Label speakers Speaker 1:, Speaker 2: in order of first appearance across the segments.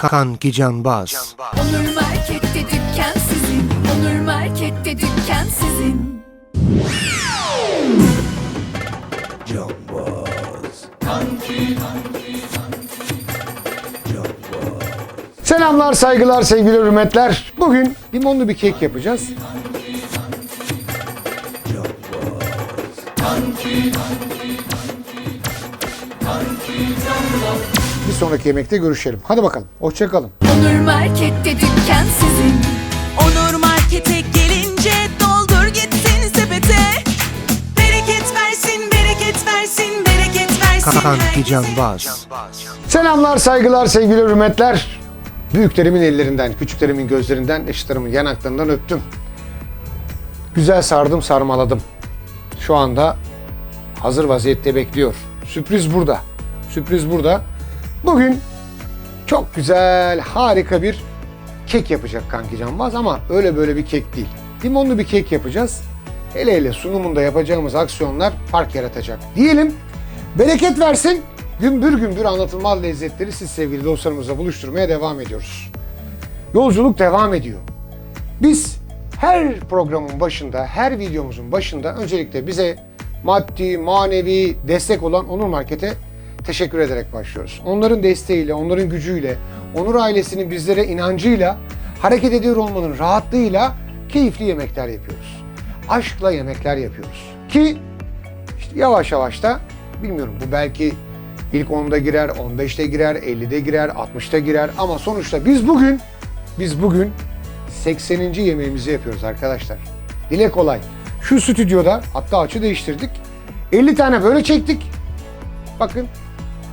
Speaker 1: Kanki Canbaz.
Speaker 2: Onur Market'te dükkan sizin. Onur Market'te dükkan sizin.
Speaker 3: Selamlar, saygılar, sevgili hürmetler. Bugün limonlu bir kek yapacağız. Bir sonraki yemekte görüşelim. Hadi bakalım. Hoşçakalın.
Speaker 2: Onur Market'te dükkan sizin.
Speaker 4: Onur Market'e gelince doldur gitsin sepete. Bereket versin, bereket versin, bereket versin herkese.
Speaker 1: Canbaz.
Speaker 3: Selamlar, saygılar, sevgili hürmetler. Büyüklerimin ellerinden, küçüklerimin gözlerinden, eşitlerimin yanaklarından öptüm. Güzel sardım, sarmaladım. Şu anda hazır vaziyette bekliyor. Sürpriz burada. Sürpriz burada. Bugün çok güzel, harika bir kek yapacak kanki Canbaz ama öyle böyle bir kek değil. Limonlu bir kek yapacağız. Hele hele sunumunda yapacağımız aksiyonlar fark yaratacak. Diyelim bereket versin. Gümbür gümbür anlatılmaz lezzetleri siz sevgili dostlarımızla buluşturmaya devam ediyoruz. Yolculuk devam ediyor. Biz her programın başında, her videomuzun başında öncelikle bize maddi, manevi destek olan Onur Market'e teşekkür ederek başlıyoruz. Onların desteğiyle, onların gücüyle, Onur ailesinin bizlere inancıyla, hareket ediyor olmanın rahatlığıyla keyifli yemekler yapıyoruz. Aşkla yemekler yapıyoruz. Ki işte yavaş yavaş da bilmiyorum bu belki ilk 10'da girer, 15'te girer, 50'de girer, 60'ta girer ama sonuçta biz bugün biz bugün 80. yemeğimizi yapıyoruz arkadaşlar. Dile kolay. Şu stüdyoda hatta açı değiştirdik. 50 tane böyle çektik. Bakın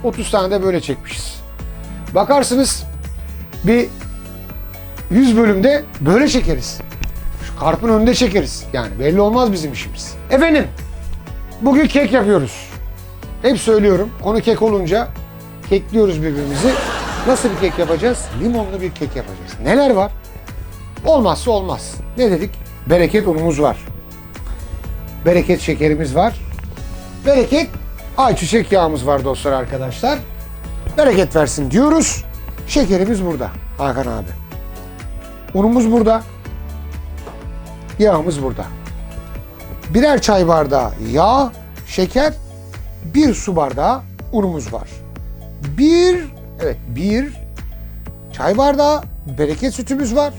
Speaker 3: 30 tane de böyle çekmişiz. Bakarsınız bir 100 bölümde böyle çekeriz. Şu karpın önünde çekeriz. Yani belli olmaz bizim işimiz. Efendim bugün kek yapıyoruz. Hep söylüyorum konu kek olunca kekliyoruz birbirimizi. Nasıl bir kek yapacağız? Limonlu bir kek yapacağız. Neler var? Olmazsa olmaz. Ne dedik? Bereket unumuz var. Bereket şekerimiz var. Bereket ayçiçek yağımız var dostlar arkadaşlar. Bereket versin diyoruz. Şekerimiz burada Hakan abi. Unumuz burada. Yağımız burada. Birer çay bardağı yağ, şeker, bir su bardağı unumuz var. Bir, evet bir çay bardağı bereket sütümüz var.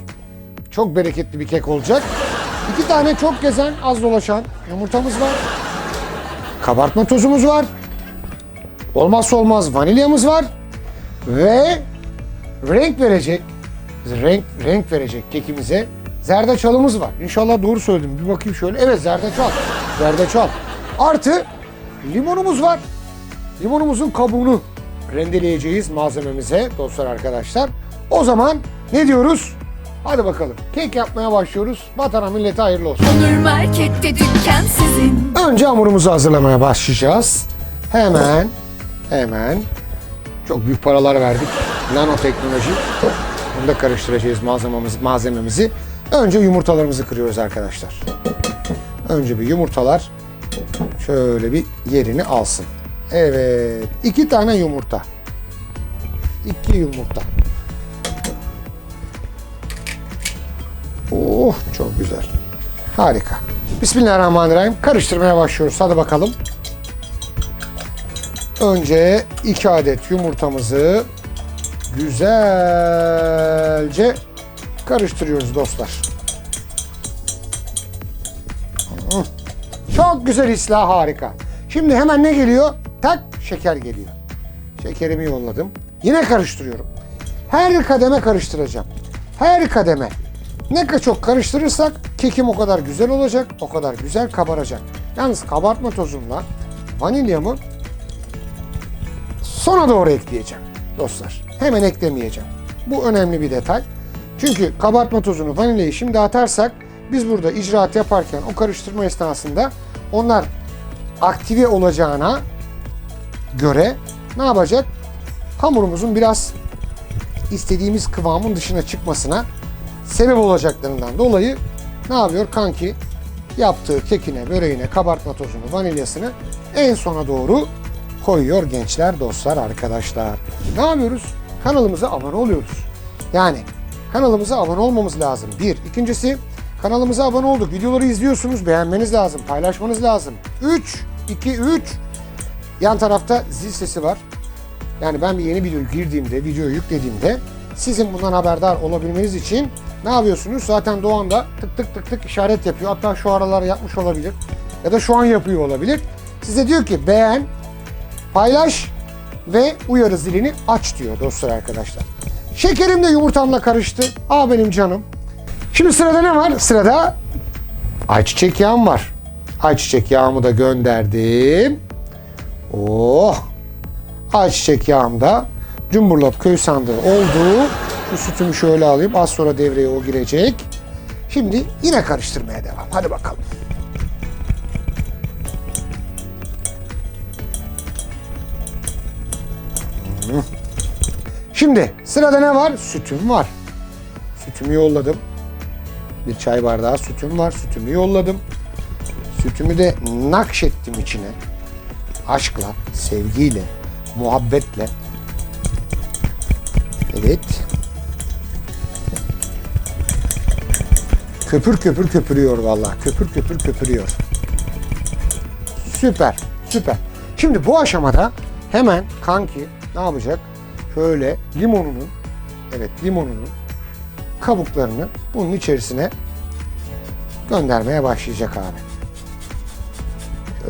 Speaker 3: Çok bereketli bir kek olacak. İki tane çok gezen, az dolaşan yumurtamız var. Kabartma tozumuz var. Olmazsa olmaz vanilyamız var. Ve renk verecek, renk renk verecek kekimize zerdeçalımız var. İnşallah doğru söyledim. Bir bakayım şöyle. Evet zerdeçal. Zerdeçal. Artı limonumuz var. Limonumuzun kabuğunu rendeleyeceğiz malzememize dostlar arkadaşlar. O zaman ne diyoruz? Hadi bakalım. Kek yapmaya başlıyoruz. Vatana millete hayırlı olsun.
Speaker 2: Onur Market'te dükkan sizin.
Speaker 3: Önce hamurumuzu hazırlamaya başlayacağız. Hemen, hemen çok büyük paralar verdik. Nanoteknoloji. Bunu da karıştıracağız malzememizi, malzememizi. Önce yumurtalarımızı kırıyoruz arkadaşlar. Önce bir yumurtalar şöyle bir yerini alsın. Evet, iki tane yumurta. İki yumurta. Oh, çok güzel. Harika. Bismillahirrahmanirrahim. Karıştırmaya başlıyoruz. Hadi bakalım. Önce iki adet yumurtamızı güzelce karıştırıyoruz dostlar. Çok güzel islah harika. Şimdi hemen ne geliyor? Tak şeker geliyor. Şekerimi yolladım. Yine karıştırıyorum. Her kademe karıştıracağım. Her kademe. Ne kadar çok karıştırırsak kekim o kadar güzel olacak, o kadar güzel kabaracak. Yalnız kabartma tozumla vanilyamı sona doğru ekleyeceğim dostlar. Hemen eklemeyeceğim. Bu önemli bir detay. Çünkü kabartma tozunu, vanilyayı şimdi atarsak biz burada icraat yaparken o karıştırma esnasında onlar aktive olacağına göre ne yapacak? Hamurumuzun biraz istediğimiz kıvamın dışına çıkmasına sebep olacaklarından dolayı ne yapıyor kanki? Yaptığı kekine, böreğine, kabartma tozunu, vanilyasını en sona doğru koyuyor gençler, dostlar, arkadaşlar. Ne yapıyoruz? kanalımıza abone oluyoruz. Yani kanalımıza abone olmamız lazım. Bir. İkincisi kanalımıza abone olduk. Videoları izliyorsunuz. Beğenmeniz lazım. Paylaşmanız lazım. 3. 2. 3. Yan tarafta zil sesi var. Yani ben bir yeni video girdiğimde, videoyu yüklediğimde sizin bundan haberdar olabilmeniz için ne yapıyorsunuz? Zaten Doğan da tık tık tık tık işaret yapıyor. Hatta şu aralar yapmış olabilir. Ya da şu an yapıyor olabilir. Size diyor ki beğen, paylaş ve uyarı zilini aç diyor dostlar arkadaşlar. Şekerim de yumurtamla karıştı. Aa benim canım. Şimdi sırada ne var? Sırada ayçiçek yağım var. Ayçiçek yağımı da gönderdim. Oh! Ayçiçek yağım da Cumburlop köy sandığı oldu. Şu sütümü şöyle alayım. Az sonra devreye o girecek. Şimdi yine karıştırmaya devam. Hadi bakalım. Şimdi sırada ne var? Sütüm var. Sütümü yolladım. Bir çay bardağı sütüm var. Sütümü yolladım. Sütümü de nakşettim içine. Aşkla, sevgiyle, muhabbetle. Evet. Köpür köpür köpürüyor vallahi. Köpür köpür köpürüyor. Süper, süper. Şimdi bu aşamada hemen kanki ne yapacak? Şöyle limonunun, evet limonunun kabuklarını bunun içerisine göndermeye başlayacak abi.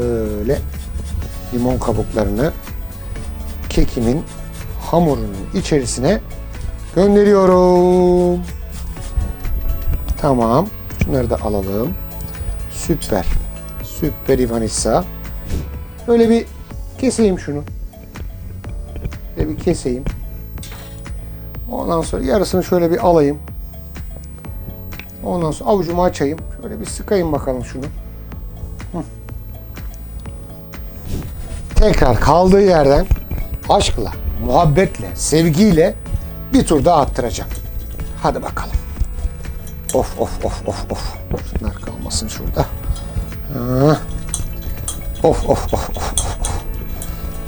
Speaker 3: Öyle limon kabuklarını kekimin hamurunun içerisine gönderiyorum. Tamam. Şunları da alalım. Süper. Süper Ivanissa. Böyle bir keseyim şunu. Böyle bir keseyim. Ondan sonra yarısını şöyle bir alayım. Ondan sonra avucumu açayım. Şöyle bir sıkayım bakalım şunu. Tekrar kaldığı yerden aşkla, muhabbetle, sevgiyle bir tur daha attıracağım. Hadi bakalım. Of of of of of. Şunlar kalmasın şurada. Ha. Of of of of.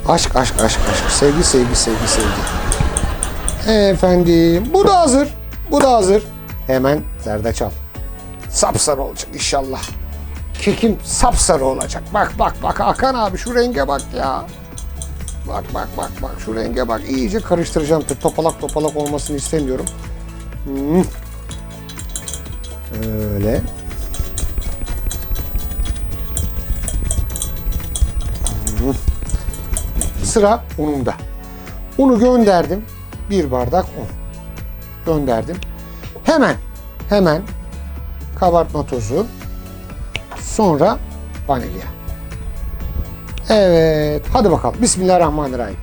Speaker 3: Aşk aşk aşk aşk. Sevgi sevgi sevgi sevgi. Efendim bu da hazır. Bu da hazır. Hemen zerdeçal. Sapsarı olacak inşallah. Kekim sapsarı olacak. Bak bak bak Hakan abi şu renge bak ya. Bak bak bak bak şu renge bak. İyice karıştıracağım. Topalak topalak olmasını istemiyorum. Hmm. Öyle. Sıra ununda. Unu gönderdim. Bir bardak un. Gönderdim. Hemen, hemen kabartma tozu. Sonra vanilya. Evet. Hadi bakalım. Bismillahirrahmanirrahim.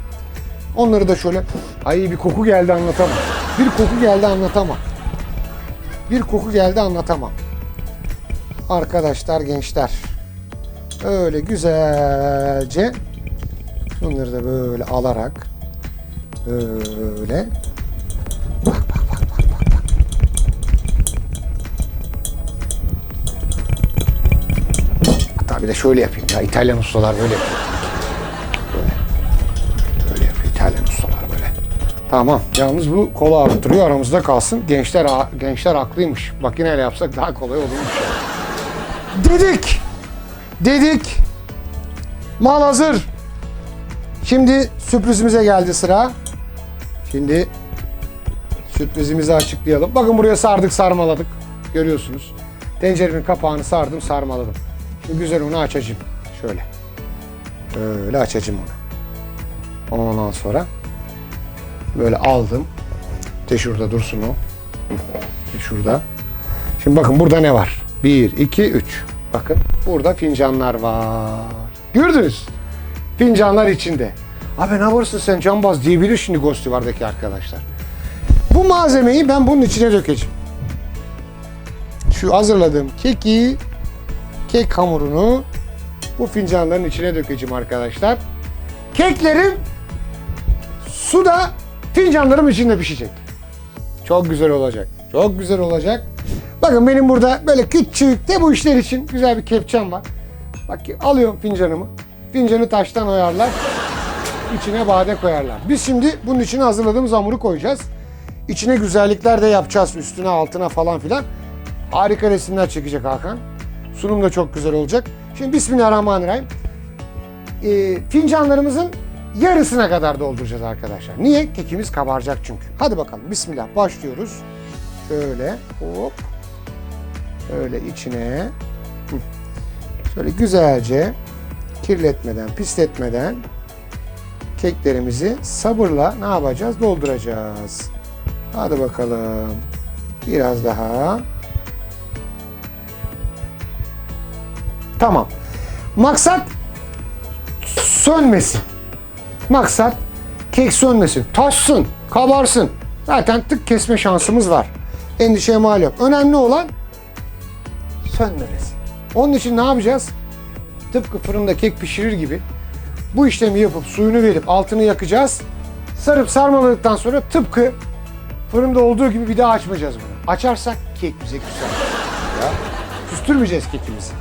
Speaker 3: Onları da şöyle... Ay bir koku geldi anlatamam. Bir koku geldi anlatamam. Bir koku geldi anlatamam. Arkadaşlar, gençler. Öyle güzelce bunları da böyle alarak böyle bak bak bak bak bak bak. Hatta bir de şöyle yapayım ya İtalyan ustalar böyle yapıyor. Böyle. Böyle yapıyor İtalyan ustalar böyle. Tamam. Yalnız bu kola arttırıyor aramızda kalsın. Gençler gençler haklıymış. Makineyle yapsak daha kolay olurmuş. Dedik. Dedik. Mal hazır. Şimdi sürprizimize geldi sıra. Şimdi sürprizimizi açıklayalım. Bakın buraya sardık sarmaladık. Görüyorsunuz. Tencerenin kapağını sardım sarmaladım. Şimdi güzel onu açacağım. Şöyle. Böyle açacağım onu. Ondan sonra böyle aldım. De şurada dursun o. De şurada. Şimdi bakın burada ne var? 1, 2, 3. Bakın burada fincanlar var. Gördünüz. Fincanlar içinde. Abi ne yaparsın sen cambaz diyebilir şimdi Ghostivar'daki arkadaşlar. Bu malzemeyi ben bunun içine dökeceğim. Şu hazırladığım keki, kek hamurunu bu fincanların içine dökeceğim arkadaşlar. Keklerim suda fincanlarım içinde pişecek. Çok güzel olacak. Çok güzel olacak. Bakın benim burada böyle küçük de bu işler için güzel bir kepçem var. Bak alıyorum fincanımı. Fincanı taştan oyarlar. içine bade koyarlar. Biz şimdi bunun içine hazırladığımız hamuru koyacağız. İçine güzellikler de yapacağız. Üstüne altına falan filan. Harika resimler çekecek Hakan. Sunum da çok güzel olacak. Şimdi Bismillahirrahmanirrahim. Ee, fincanlarımızın yarısına kadar dolduracağız arkadaşlar. Niye? Kekimiz kabaracak çünkü. Hadi bakalım. Bismillah. Başlıyoruz. Şöyle hop. Öyle içine. Şöyle güzelce kirletmeden, pisletmeden keklerimizi sabırla ne yapacağız? Dolduracağız. Hadi bakalım. Biraz daha. Tamam. Maksat sönmesin. Maksat kek sönmesin. Taşsın, kabarsın. Zaten tık kesme şansımız var. Endişeye mal yok. Önemli olan sönmemesi. Onun için ne yapacağız? Tıpkı fırında kek pişirir gibi bu işlemi yapıp suyunu verip altını yakacağız. Sarıp sarmaladıktan sonra tıpkı fırında olduğu gibi bir daha açmayacağız bunu. Açarsak kek bize küser. Ya, küstürmeyeceğiz kekimizi.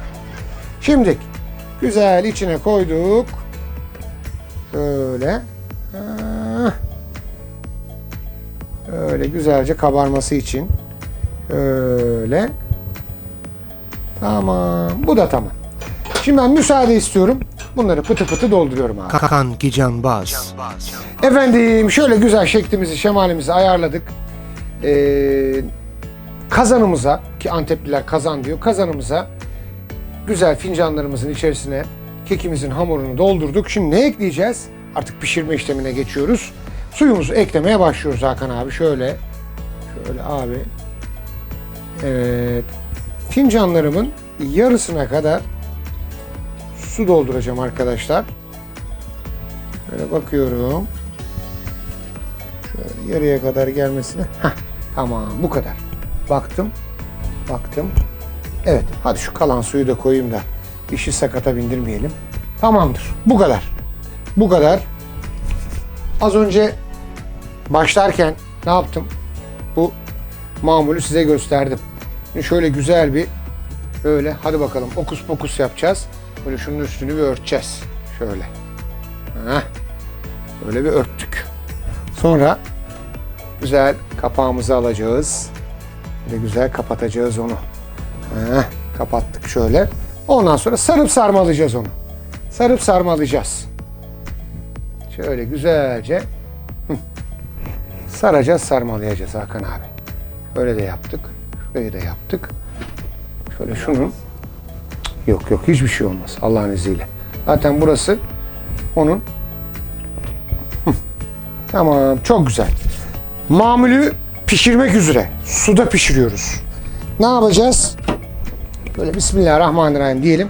Speaker 3: Şimdi güzel içine koyduk. Böyle. Ah. Öyle güzelce kabarması için. Öyle. Tamam. Bu da tamam. Şimdi ben müsaade istiyorum. Bunları pıtı pıtı dolduruyorum abi.
Speaker 1: Kan Gicanbaz.
Speaker 3: Efendim şöyle güzel şeklimizi, şemalimizi ayarladık. Ee, kazanımıza ki Antepliler kazan diyor. Kazanımıza güzel fincanlarımızın içerisine kekimizin hamurunu doldurduk. Şimdi ne ekleyeceğiz? Artık pişirme işlemine geçiyoruz. Suyumuzu eklemeye başlıyoruz Hakan abi. Şöyle, şöyle abi. Evet. Fincanlarımın yarısına kadar su dolduracağım arkadaşlar. Şöyle bakıyorum. Şöyle yarıya kadar gelmesine. Heh, tamam bu kadar. Baktım. Baktım. Evet hadi şu kalan suyu da koyayım da işi sakata bindirmeyelim. Tamamdır. Bu kadar. Bu kadar. Az önce başlarken ne yaptım? Bu mamulü size gösterdim. Şimdi şöyle güzel bir böyle hadi bakalım okus pokus yapacağız. Böyle şunun üstünü bir örteceğiz. Şöyle. Heh. Böyle bir örttük. Sonra güzel kapağımızı alacağız. Böyle güzel kapatacağız onu. Heh, kapattık şöyle. Ondan sonra sarıp sarmalayacağız onu. Sarıp sarmalayacağız. Şöyle güzelce saracağız, sarmalayacağız Hakan abi. Öyle de yaptık. Şurayı da yaptık. Şöyle şunu. Yok yok hiçbir şey olmaz Allah'ın izniyle. Zaten burası onun Tamam, çok güzel. Mamulü pişirmek üzere. Suda pişiriyoruz. Ne yapacağız? Böyle Bismillahirrahmanirrahim diyelim.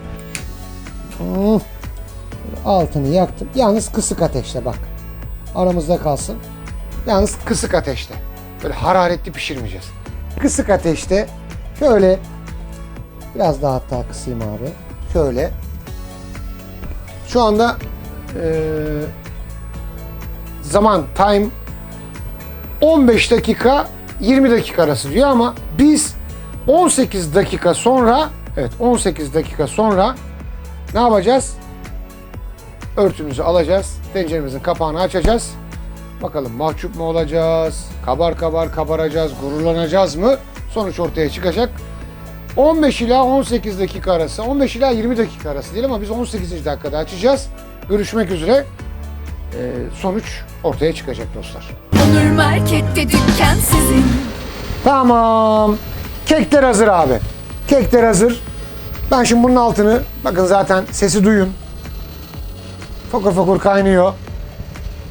Speaker 3: Altını yaktım. Yalnız kısık ateşte bak. Aramızda kalsın. Yalnız kısık ateşte. Böyle hararetli pişirmeyeceğiz. Kısık ateşte şöyle biraz daha hatta kısayım abi. Şöyle. Şu anda eee zaman time 15 dakika 20 dakika arası diyor ama biz 18 dakika sonra evet 18 dakika sonra ne yapacağız? Örtümüzü alacağız. Tenceremizin kapağını açacağız. Bakalım mahcup mu olacağız? Kabar kabar kabaracağız, gururlanacağız mı? Sonuç ortaya çıkacak. 15 ila 18 dakika arası, 15 ila 20 dakika arası değil ama biz 18. dakikada açacağız. Görüşmek üzere. Ee, sonuç ortaya çıkacak dostlar.
Speaker 2: Onur Market'te dükkan sizin.
Speaker 3: Tamam. Kekler hazır abi. Kekler hazır. Ben şimdi bunun altını bakın zaten sesi duyun. Fokur fokur kaynıyor.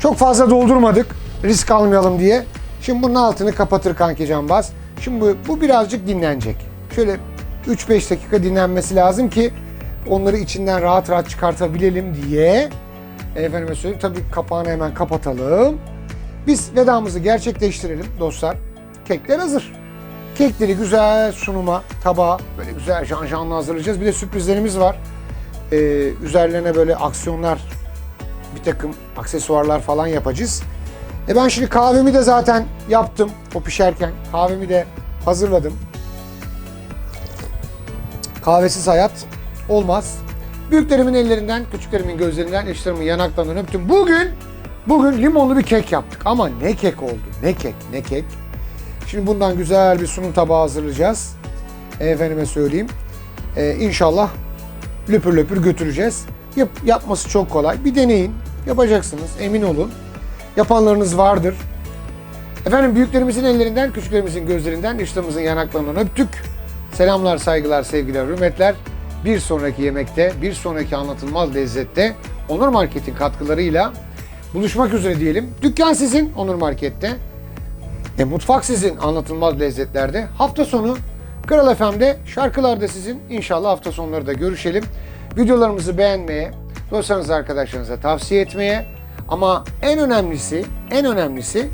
Speaker 3: Çok fazla doldurmadık. Risk almayalım diye. Şimdi bunun altını kapatır kanki cambaz. Şimdi bu, bu birazcık dinlenecek. Şöyle 3-5 dakika dinlenmesi lazım ki onları içinden rahat rahat çıkartabilelim diye. Efendime söyleyeyim tabii kapağını hemen kapatalım. Biz vedamızı gerçekleştirelim dostlar. Kekler hazır. Kekleri güzel sunuma, tabağa böyle güzel janjanlı hazırlayacağız. Bir de sürprizlerimiz var. Ee, üzerlerine böyle aksiyonlar, bir takım aksesuarlar falan yapacağız. E ben şimdi kahvemi de zaten yaptım o pişerken. Kahvemi de hazırladım. Kahvesiz hayat olmaz. Büyüklerimin ellerinden, küçüklerimin gözlerinden, eşlerimin yanaklarından öptüm. Bugün Bugün limonlu bir kek yaptık ama ne kek oldu? Ne kek, ne kek. Şimdi bundan güzel bir sunum tabağı hazırlayacağız. Efendime söyleyeyim. Ee, inşallah löpür löpür götüreceğiz. Yap, yapması çok kolay. Bir deneyin. Yapacaksınız. Emin olun. Yapanlarınız vardır. Efendim büyüklerimizin ellerinden, küçüklerimizin gözlerinden, yaşlarımızın yanaklarından öptük. Selamlar, saygılar, sevgiler, hürmetler. Bir sonraki yemekte, bir sonraki anlatılmaz lezzette Onur Market'in katkılarıyla buluşmak üzere diyelim. Dükkan sizin Onur Market'te. E, mutfak sizin anlatılmaz lezzetlerde. Hafta sonu Kral FM'de şarkılar da sizin. İnşallah hafta sonları da görüşelim. Videolarımızı beğenmeye, dostlarınıza, arkadaşlarınıza tavsiye etmeye ama en önemlisi, en önemlisi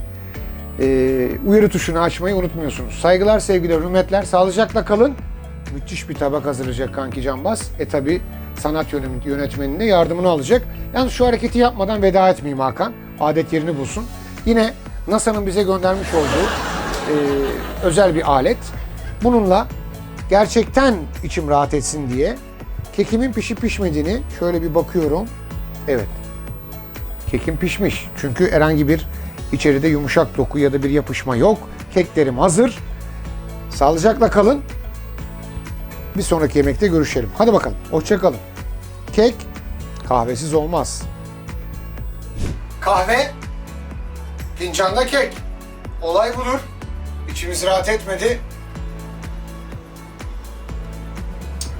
Speaker 3: e, uyarı tuşunu açmayı unutmuyorsunuz. Saygılar, sevgiler, hürmetler. Sağlıcakla kalın. Müthiş bir tabak hazırlayacak Kanki Canbaz. E tabi sanat yönetmeninin de yardımını alacak. Yalnız şu hareketi yapmadan veda etmeyeyim Hakan. Adet yerini bulsun. Yine NASA'nın bize göndermiş olduğu e, özel bir alet. Bununla gerçekten içim rahat etsin diye kekimin pişip pişmediğini şöyle bir bakıyorum. Evet. Kekim pişmiş. Çünkü herhangi bir içeride yumuşak doku ya da bir yapışma yok. Keklerim hazır. Sağlıcakla kalın. Bir sonraki yemekte görüşelim. Hadi bakalım. Hoşça kalın. Kek kahvesiz olmaz. Kahve fincanda kek. Olay budur. İçimiz rahat etmedi.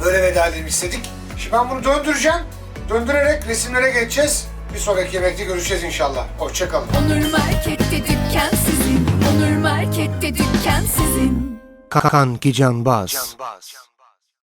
Speaker 3: Böyle veda edelim istedik. Şimdi ben bunu döndüreceğim. Döndürerek resimlere geçeceğiz. Bir sonraki yemekte görüşeceğiz inşallah. Hoşça kalın.
Speaker 2: Onur Market'te dükkan sizin Onur Market'te dükkan sizin
Speaker 1: Kanki Canbaz.